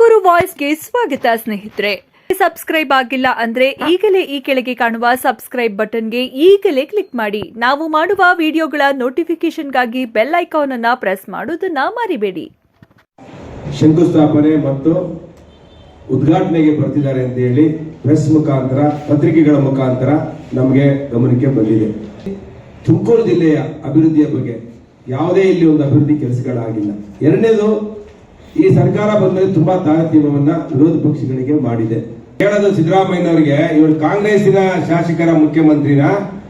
ತುಮಕೂರು ವಾಯ್ಸ್ಗೆ ಸ್ವಾಗತ ಸ್ನೇಹಿತರೆ. ಸಬ್ಸ್ಕ್ರೈಬ್ ಆಗಿಲ್ಲ ಅಂದ್ರೆ ಈಗಲೇ ಈ ಕೆಳಗೆ ಕಾಣುವ ಸಬ್ಸ್ಕ್ರೈಬ್ ಬಟನ್ಗೆ ಈಗಲೇ ಕ್ಲಿಕ್ ಮಾಡಿ. ನಾವು ಮಾಡುವ ವಿಡಿಯೋಗಳ ನೋಟಿಫಿಕೇಶನ್ಗಾಗಿ ಬೆಲ್ ಐಕಾನ್ ಅನ್ನ ಪ್ರೆಸ್ ಮಾಡೋದನ್ನ ಮರಿಬೇಡಿ. ಶಂಕುಸ್ಥಾಪನೆ ಮತ್ತು ಉದ್ಘಾಟನೆಗೆ ಬರ್ತಿದ್ದಾರೆ ಅಂತ ಹೇಳಿ ಪ್ರೆಸ್ ಮುಖಾಂತರ, ಪತ್ರಿಕೆಗಳ ಮುಖಾಂತರ ನಮಗೆ ಗಮನಕ್ಕೆ ಬಂದಿದೆ. ತುಮಕೂರು ಜಿಲ್ಲೆಯ ಅಭಿವೃದ್ಧಿಯ ಬಗ್ಗೆ ಯಾವುದೇ ಇಲ್ಲಿ ಒಂದು ಅಭಿವೃದ್ಧಿ ಕೆಲಸಗಳಾಗಿಲ್ಲ. ಎರಡನೇದು ಈ ಸರ್ಕಾರ ಬಂದ್ರೆ ತುಂಬಾ ತಾರತಮ್ಯವನ್ನ ವಿರೋಧ ಪಕ್ಷಗಳಿಗೆ ಮಾಡಿದೆ. ಕೇಳೋದು ಸಿದ್ದರಾಮಯ್ಯನವರಿಗೆ ಇವರು ಕಾಂಗ್ರೆಸ್ಸಿನ ಶಾಸಕರ ಮುಖ್ಯಮಂತ್ರಿನ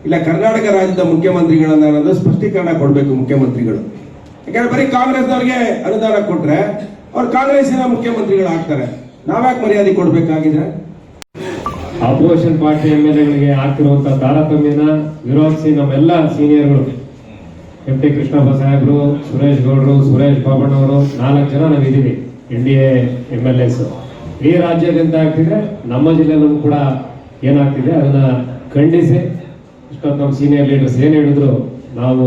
ಇಲ್ಲ ಕರ್ನಾಟಕ ರಾಜ್ಯದ ಮುಖ್ಯಮಂತ್ರಿಗಳನ್ನ ಅನ್ನೋದು ಸ್ಪಷ್ಟೀಕರಣ ಕೊಡಬೇಕು ಮುಖ್ಯಮಂತ್ರಿಗಳು. ಯಾಕಂದ್ರೆ ಬರೀ ಕಾಂಗ್ರೆಸ್ನವ್ರಿಗೆ ಅನುದಾನ ಕೊಟ್ರೆ ಅವ್ರು ಕಾಂಗ್ರೆಸ್ಸಿನ ಮುಖ್ಯಮಂತ್ರಿಗಳಾಗ್ತಾರೆ. ನಾವ್ಯಾಕೆ ಮರ್ಯಾದೆ ಕೊಡ್ಬೇಕಾಗಿದೆ? ಆಪೋಸಿಷನ್ ಪಾರ್ಟಿ ಎಂ ಎಲ್ ಎಗಳಿಗೆ ಹಾಕಿರುವಂತಹ ತಾರತಮ್ಯನ ವಿರೋಧಿಸಿ ನಮ್ಮೆಲ್ಲ ಸೀನಿಯರ್ಗಳು ಎಂ ಟಿ ಕೃಷ್ಣಪ್ಪ ಸಾಹೇಬ್ರು, ಸುರೇಶ್ ಗೌಡ್ರು, ಸುರೇಶ್ ಬಾಬಣ್ಣವರು ನಾಲ್ಕು ಜನ ನಾವು ಇದ್ದೀವಿ N D A M L S ಈ ರಾಜ್ಯದಿಂದ ಆಗ್ತಿದೆ ನಮ್ಮ ಜಿಲ್ಲೆಯಲ್ಲೂ ಕೂಡ ಏನಾಗ್ತಿದೆ ಅದನ್ನ ಖಂಡಿಸಿ ಇಷ್ಟೊಂದು ನಮ್ಮ ಸೀನಿಯರ್ ಲೀಡರ್ಸ್ ಏನು ಹೇಳಿದ್ರು, ನಾವು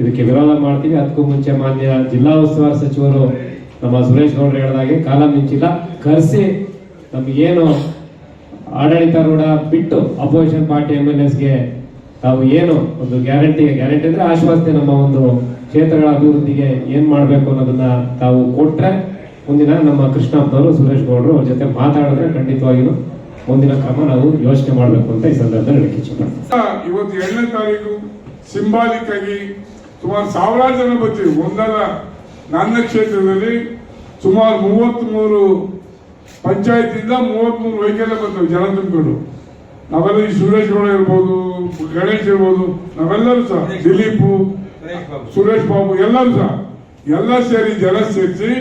ಇದಕ್ಕೆ ವಿರೋಧ ಮಾಡ್ತೀವಿ. ಅದಕ್ಕೂ ಮುಂಚೆ ಮಾನ್ಯ ಜಿಲ್ಲಾ ಉಸ್ತುವಾರಿ ಸಚಿವರು ನಮ್ಮ ಸುರೇಶ್ ಗೌಡ್ರು ಹೇಳಿದಾಗೆ ಕಾಲ ಮಿಂಚಿಲ್ಲ ಕರೆಸಿ ನಮಗೇನು ಆಡಳಿತಾರೂಢ ಬಿಟ್ಟು ಅಪೋಸಿಷನ್ ಪಾರ್ಟಿ ಎಂ ಎಲ್ ಎಸ್ಗೆ ತಾವು ಏನು ಒಂದು ಗ್ಯಾರಂಟಿ ಗ್ಯಾರಂಟಿ ಅಂದ್ರೆ ಆಶ್ವಾಸನೆ ನಮ್ಮ ಒಂದು ಕ್ಷೇತ್ರಗಳ ಅಭಿವೃದ್ಧಿಗೆ ಏನ್ ಮಾಡ್ಬೇಕು ಅನ್ನೋದನ್ನ ತಾವು ಕೊಟ್ರೆ ಮುಂದಿನ ನಮ್ಮ ಕೃಷ್ಣಪ್ಪನವರು ಸುರೇಶ್ ಗೌಡರು ಅವ್ರ ಜೊತೆ ಮಾತಾಡಿದ್ರೆ ಖಂಡಿತವಾಗಿಯೂ ಮುಂದಿನ ಕ್ರಮ ನಾವು ಯೋಚನೆ ಮಾಡಬೇಕು ಅಂತ ಈ ಸಂದರ್ಭದಲ್ಲಿ ಹೇಳಕ್ಕೆ ಇವತ್ತು ಏಳನೇ ತಾರೀಕು ಸಿಂಬಾಲಿಕ್ ಆಗಿ ಸುಮಾರು ಸಾವಿರಾರು ಜನ ಬರ್ತೀವಿ. ಒಂದಲ್ಲ, ನನ್ನ ಕ್ಷೇತ್ರದಲ್ಲಿ ಸುಮಾರು ಮೂವತ್ತ್ ಮೂರು ಪಂಚಾಯತಿಂದ ಮೂವತ್ತ್ ಮೂರು ವೆಹಿಕಲ್ ಬರ್ತವೆ ಜನ ತುಂಬಿಕೊಂಡು ನಾವೆಲ್ಲ ಈ ಸುರೇಶ್ ಗೌಡ ಇರ್ಬೋದು ಗಣೇಶ್ ಇರ್ಬೋದು ನಾವೆಲ್ಲರೂ ಸಹ ದಿಲೀಪು ಸುರೇಶ್ ಬಾಬು ಎಲ್ಲರೂ ಸಹ ಎಲ್ಲ ಸೇರಿ ಜನ ಸೇರಿಸಿ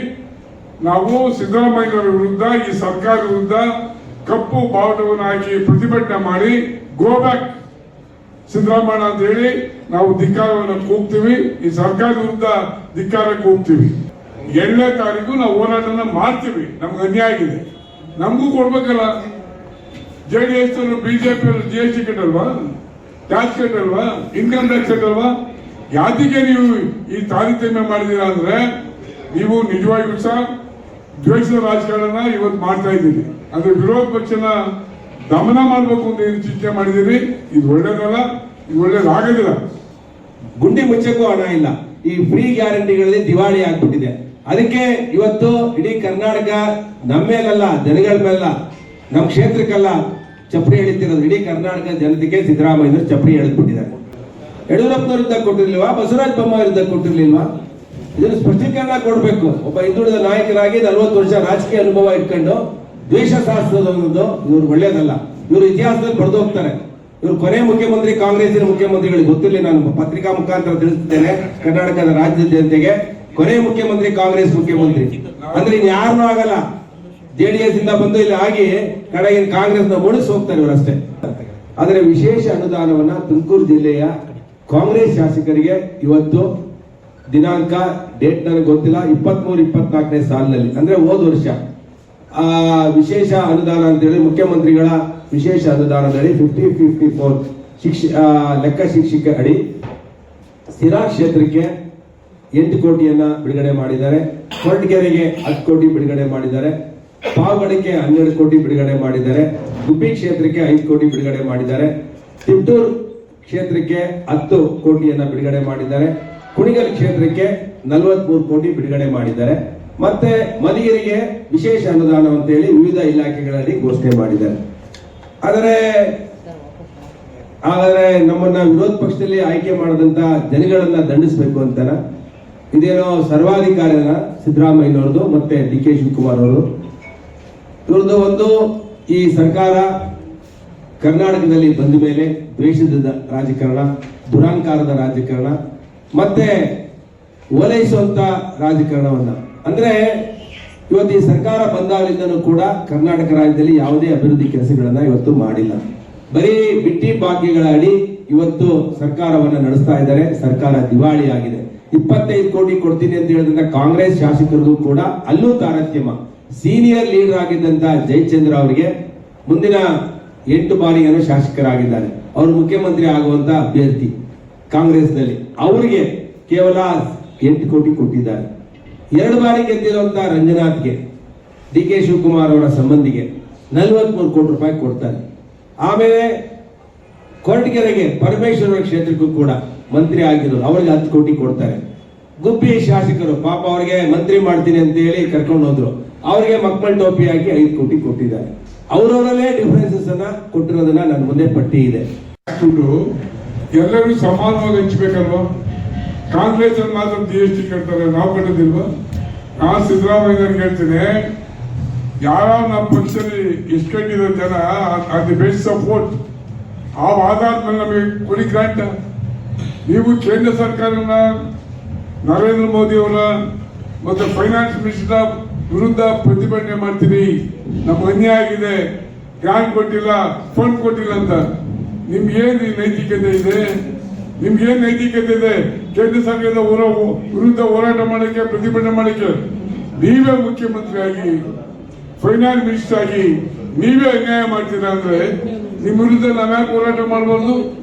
ನಾವು ಸಿದ್ದರಾಮಯ್ಯನವರ ವಿರುದ್ಧ ಈ ಸರ್ಕಾರ ವಿರುದ್ಧ ಕಪ್ಪು ಬಾವುಟವನ್ನು ಹಾಕಿ ಪ್ರತಿಭಟನೆ ಮಾಡಿ ಗೋ ಬ್ಯಾಕ್ ಸಿದ್ದರಾಮಯ್ಯ ಅಂತ ಹೇಳಿ ನಾವು ಧಿಕ್ಕಾರವನ್ನು ಕೂಗ್ತೀವಿ ಈ ಸರ್ಕಾರ ವಿರುದ್ಧ ಧಿಕ್ಕಾರ ಕೂಗ್ತೀವಿ ಏಳನೇ ತಾರೀಕು ನಾವು ಹೋರಾಟನ ಮಾಡ್ತೀವಿ ನಮ್ಗೆ ಅನ್ಯಾಯ ಆಗಿದೆ. ನಮಗೂ ಕೊಡ್ಬೇಕಲ್ಲ. J D S BJP G S T ಕಟ್ಟಲ್ವಾ? Tax ಕಟ್ಟಲ್ವಾ? ಇನ್ಕಮ್ ಟ್ಯಾಕ್ಸ್ ಕಟ್ಟಲ್ವಾ? ಯಾತಿಗೆ ನೀವು ಈ ತಾರತಮ್ಯ ಮಾಡಿದೀರಾ ಅಂದ್ರೆ ನೀವು ನಿಜವಾಗಿಯೂ ಸಹ ದ್ವೇಷದ ರಾಜಕಾರಣ ಇವತ್ತು ಮಾಡ್ತಾ ಇದ್ದೀರಿ. ಅಂದ್ರೆ ವಿರೋಧ ಪಕ್ಷನ ದಮನ ಮಾಡಬೇಕು ಅಂತ ಏನು ಚಿಂತೆ ಮಾಡಿದ್ದೀರಿ? ಇದು ಒಳ್ಳೇದಲ್ಲ, ಇದು ಒಳ್ಳೇದಾಗೋದಿಲ್ಲ ಗುಂಡಿ ಮುಚ್ಚಕ್ಕೂ ಹಣ ಇಲ್ಲ. ಈ ಫ್ರೀ ಗ್ಯಾರಂಟಿಗಳಲ್ಲಿ ದಿವಾಳಿ ಆಗ್ಬಿಟ್ಟಿದೆ. ಅದಕ್ಕೆ ಇವತ್ತು ಇಡೀ ಕರ್ನಾಟಕ ನಮ್ಮ ಮೇಲಲ್ಲ ಜನಗಳ ಮೇಲಲ್ಲ, ನಮ್ಮ ಕ್ಷೇತ್ರಕ್ಕಲ್ಲ ಚಪ್ಪಡಿ ಎಳಿತಿರೋದು ಇಡೀ ಕರ್ನಾಟಕ ಜನತೆಗೆ ಸಿದ್ದರಾಮಯ್ಯನವರು ಚಪ್ಪಡಿ ಎಳೆದ್ಬಿಟ್ಟಿದ್ದಾರೆ ಯಡಿಯೂರಪ್ಪನವರಿಂದ ಕೊಟ್ಟಿರ್ಲಿಲ್ವಾ? ಬಸವರಾಜ ಬೊಮ್ಮಾಯಿ ವಿರುದ್ಧ ಕೊಟ್ಟಿರ್ಲಿಲ್ವಾ? ಇದನ್ನು ಸ್ಪಷ್ಟೀಕರಣ ಕೊಡಬೇಕು. ಒಬ್ಬ ಹಿಂದುಳಿದ ನಾಯಕರಾಗಿ ನಲವತ್ತು ವರ್ಷ ರಾಜಕೀಯ ಅನುಭವ ಇಟ್ಕೊಂಡು ದ್ವೇಷ ಶಾಸ್ತ್ರದೊಂದು ಇವ್ರು ಒಳ್ಳೇದಲ್ಲ. ಇವರು ಇತಿಹಾಸದಲ್ಲಿ ಬರೆದು ಹೋಗ್ತಾರೆ. ಇವರು ಕೊನೆ ಮುಖ್ಯಮಂತ್ರಿ, ಕಾಂಗ್ರೆಸ್ಸಿನ ಮುಖ್ಯಮಂತ್ರಿಗಳಿಗೆ ಗೊತ್ತಿಲ್ಲ ನಾನು ಪತ್ರಿಕಾ ಮುಖಾಂತರ ತಿಳಿಸುತ್ತೇನೆ ಕರ್ನಾಟಕದ ರಾಜ್ಯದ ಜನತೆಗೆ. ಕೊನೆ ಮುಖ್ಯಮಂತ್ರಿ, ಕಾಂಗ್ರೆಸ್ ಮುಖ್ಯಮಂತ್ರಿ. ಅಂದ್ರೆ ಇನ್ ಯಾರನ್ನೂ ಆಗಲ್ಲ. ಜೆಡಿಎಸ್ ಇಂದ ಬಂದು ಇಲ್ಲಿ ಆಗಿ ಕಡೆಗಿನ ಕಾಂಗ್ರೆಸ್ನ ಮುಡಿಸ್ ಹೋಗ್ತಾರೆ ಇವರಷ್ಟೇ ಆದರೆ ವಿಶೇಷ ಅನುದಾನವನ್ನ ತುಮಕೂರು ಜಿಲ್ಲೆಯ ಕಾಂಗ್ರೆಸ್ ಶಾಸಕರಿಗೆ ಇವತ್ತು ದಿನಾಂಕ ಡೇಟ್ ನನಗೆ ಗೊತ್ತಿಲ್ಲ, ಇಪ್ಪತ್ಮೂರು, ಇಪ್ಪತ್ನಾಲ್ಕನೇ ಸಾಲಿನಲ್ಲಿ, ಅಂದ್ರೆ ಹೋದ ವರ್ಷ. ಆ ವಿಶೇಷ ಅನುದಾನ ಅಂತೇಳಿ ಮುಖ್ಯಮಂತ್ರಿಗಳ ವಿಶೇಷ ಅನುದಾನದಲ್ಲಿ ಫಿಫ್ಟಿ ಫಿಫ್ಟಿ ಫೋರ್ ಶಿಕ್ಷ ಲೆಕ್ಕ ಶಿಕ್ಷಕ ಅಡಿ ಸಿರಾ ಕ್ಷೇತ್ರಕ್ಕೆ ಎಂಟು ಕೋಟಿಯನ್ನ ಬಿಡುಗಡೆ ಮಾಡಿದ್ದಾರೆ. ಕೊರಟಗೆರೆಗೆ ಹತ್ತು ಕೋಟಿ ಬಿಡುಗಡೆ ಮಾಡಿದ್ದಾರೆ. ಪಾವಗಡಕ್ಕೆ ಹನ್ನೆರಡು ಕೋಟಿ ಬಿಡುಗಡೆ ಮಾಡಿದ್ದಾರೆ. ಗುಬ್ಬಿ ಕ್ಷೇತ್ರಕ್ಕೆ ಐದು ಕೋಟಿ ಬಿಡುಗಡೆ ಮಾಡಿದ್ದಾರೆ. ತಿಪ್ಟೂರ್ ಕ್ಷೇತ್ರಕ್ಕೆ ಹತ್ತು ಕೋಟಿಯನ್ನ ಬಿಡುಗಡೆ ಮಾಡಿದ್ದಾರೆ. ಕುಣಿಗಲ್ ಕ್ಷೇತ್ರಕ್ಕೆ ನಲವತ್ಮೂರು ಕೋಟಿ ಬಿಡುಗಡೆ ಮಾಡಿದ್ದಾರೆ. ಮತ್ತೆ ಮದಿಗಿರಿಗೆ ವಿಶೇಷ ಅನುದಾನ ಅಂತ ಹೇಳಿ ವಿವಿಧ ಇಲಾಖೆಗಳಲ್ಲಿ ಘೋಷಣೆ ಮಾಡಿದ್ದಾರೆ. ಆದರೆ ಆದರೆ ನಮ್ಮನ್ನ ವಿರೋಧ ಪಕ್ಷದಲ್ಲಿ ಆಯ್ಕೆ ಮಾಡದಂತ ಜನಗಳನ್ನ ದಂಡಿಸಬೇಕು ಅಂತಾನ? ಇದೇನೋ ಸರ್ವಾಧಿಕಾರಿನ ಸಿದ್ದರಾಮಯ್ಯನವ್ರದ್ದು ಮತ್ತೆ ಡಿ ಕೆ ಶಿವಕುಮಾರ್ ಅವರು ಇವ್ರದ್ದು ಒಂದು ಈ ಸರ್ಕಾರ ಕರ್ನಾಟಕದಲ್ಲಿ ಬಂದ ಮೇಲೆ ದ್ವೇಷದ ರಾಜಕಾರಣ, ದುರಾಂಕಾರದ ರಾಜಕಾರಣ, ಮತ್ತೆ ಓಲೈಸುವಂತ ರಾಜಕಾರಣವನ್ನ. ಅಂದ್ರೆ ಇವತ್ತು ಈ ಸರ್ಕಾರ ಬಂದಾಗಲಿಂದನೂ ಕೂಡ ಕರ್ನಾಟಕ ರಾಜ್ಯದಲ್ಲಿ ಯಾವುದೇ ಅಭಿವೃದ್ಧಿ ಕೆಲಸಗಳನ್ನ ಇವತ್ತು ಮಾಡಿಲ್ಲ. ಬರೀ ಬಿಟ್ಟಿ ಬಾಕಿಗಳ ಅಡಿ ಇವತ್ತು ಸರ್ಕಾರವನ್ನ ನಡೆಸ್ತಾ ಇದ್ದಾರೆ. ಸರ್ಕಾರ ದಿವಾಳಿ ಆಗಿದೆ ಇಪ್ಪತ್ತೈದು ಕೋಟಿ ಕೊಡ್ತೀನಿ ಅಂತ ಹೇಳಿದ್ರೆ ಕಾಂಗ್ರೆಸ್ ಶಾಸಕರಿಗೂ ಕೂಡ ಅಲ್ಲೂ ತಾರತಮ್ಯ. ಸೀನಿಯರ್ ಲೀಡರ್ ಆಗಿದ್ದಂತ ಜಯಚಂದ್ರ ಅವರಿಗೆ ಮುಂದಿನ ಎಂಟು ಬಾರಿ ಏನೋ ಶಾಸಕರಾಗಿದ್ದಾರೆ. ಅವರು ಮುಖ್ಯಮಂತ್ರಿ ಆಗುವಂತ ಅಭ್ಯರ್ಥಿ ಕಾಂಗ್ರೆಸ್ನಲ್ಲಿ. ಅವರಿಗೆ ಕೇವಲ ಎಂಟು ಕೋಟಿ ಕೊಟ್ಟಿದ್ದಾರೆ. ಎರಡು ಬಾರಿ ಗೆದ್ದಿರುವಂತ ರಂಜನಾಥ್ಗೆ, ಡಿ ಕೆ ಶಿವಕುಮಾರ್ ಅವರ ಸಂಬಂಧಿಗೆ ನಲವತ್ಮೂರು ಕೋಟಿ ರೂಪಾಯಿ ಕೊಡ್ತಾರೆ. ಆಮೇಲೆ ಕೊರಟಗೆರೆಗೆ ಪರಮೇಶ್ವರ ಕ್ಷೇತ್ರಕ್ಕೂ ಕೂಡ ಮಂತ್ರಿ ಆಗಿರೋರು, ಅವರಿಗೆ ಹತ್ತು ಕೋಟಿ ಕೊಡ್ತಾರೆ. ಗುಬ್ಬಿ ಶಾಸಕರು, ಪಾಪ ಅವ್ರಿಗೆ ಮಂತ್ರಿ ಮಾಡ್ತೀನಿ ಅಂತ ಹೇಳಿ ಕರ್ಕೊಂಡು ಹೋದ್ರು. ಅವ್ರಿಗೆ ಮಕ್ಕಳ ಟೋಪಿ ಹಾಕಿ ಐದು ಕೋಟಿ ಕೊಟ್ಟಿದ್ದಾರೆ. ಅವರವರಲ್ಲೇ ಡಿಫರೆನ್ಸಸ್ ಅನ್ನ ಕೊಟ್ಟಿರೋದನ್ನ ನನ್ನ ಮುಂದೆ ಪಟ್ಟಿ ಇದೆ. ಎಲ್ಲರೂ ಸಮಾನವಾಗಿ ಹಂಚ್ಬೇಕಲ್ವಾ? ಕಾಂಗ್ರೆಸ್ ಅಲ್ಲಿ ಮಾತ್ರ ಜಿ ಎಸ್ ಟಿ ಕಟ್ತಾರೆ, ನಾವು ಕಟ್ಟೋದಿಲ್ವಾ ನಾನು ಸಿದ್ದರಾಮಯ್ಯ ಹೇಳ್ತೀನಿ ಯಾರ ನಮ್ಮ ಪಕ್ಷದಲ್ಲಿ ಕಟ್ಟಿರೋ ಜನ ಅದು ಬೆಸ್ಟ್ ಸಪೋರ್ಟ್ ಆ ಆಧಾರದ ಮೇಲೆ ನಮಗೆ ಕೊಡಿ ಗ್ರಾಂಟ್ ನೀವು ಕೇಂದ್ರ ಸರ್ಕಾರನ ನರೇಂದ್ರ ಮೋದಿ ಅವರ ಮತ್ತೆ ಫೈನಾನ್ಸ್ ಮಿನಿಸ್ಟರ್ ವಿರುದ್ಧ ಪ್ರತಿಭಟನೆ ಮಾಡ್ತೀನಿ. ನಮ್ಗೆ ಅನ್ಯಾಯ ಆಗಿದೆ. ಗ್ರಾಂಟ್ ಕೊಟ್ಟಿಲ್ಲ ಫಂಡ್ ಕೊಟ್ಟಿಲ್ಲ ಅಂತ. ನಿಮ್ಗೇನು ನೈತಿಕತೆ ಇದೆ? ನಿಮ್ಗೇನು ನೈತಿಕತೆ ಇದೆ? ಕೇಂದ್ರ ಸರ್ಕಾರದ ಹೋರ ವಿರುದ್ಧ ಹೋರಾಟ ಮಾಡಕ್ಕೆ, ಪ್ರತಿಭಟನೆ ಮಾಡಕ್ಕೆ ನೀವೇ ಮುಖ್ಯಮಂತ್ರಿ ಆಗಿ ಫೈನಾನ್ಸ್ ಮಿನಿಸ್ಟರ್ ಆಗಿ ನೀವೇ ಅನ್ಯಾಯ ಮಾಡ್ತೀರಾ ಅಂದ್ರೆ, ನಿಮ್ಮ ವಿರುದ್ಧ ನಾವ್ಯಾಕೆ ಹೋರಾಟ ಮಾಡಬಾರ್ದು?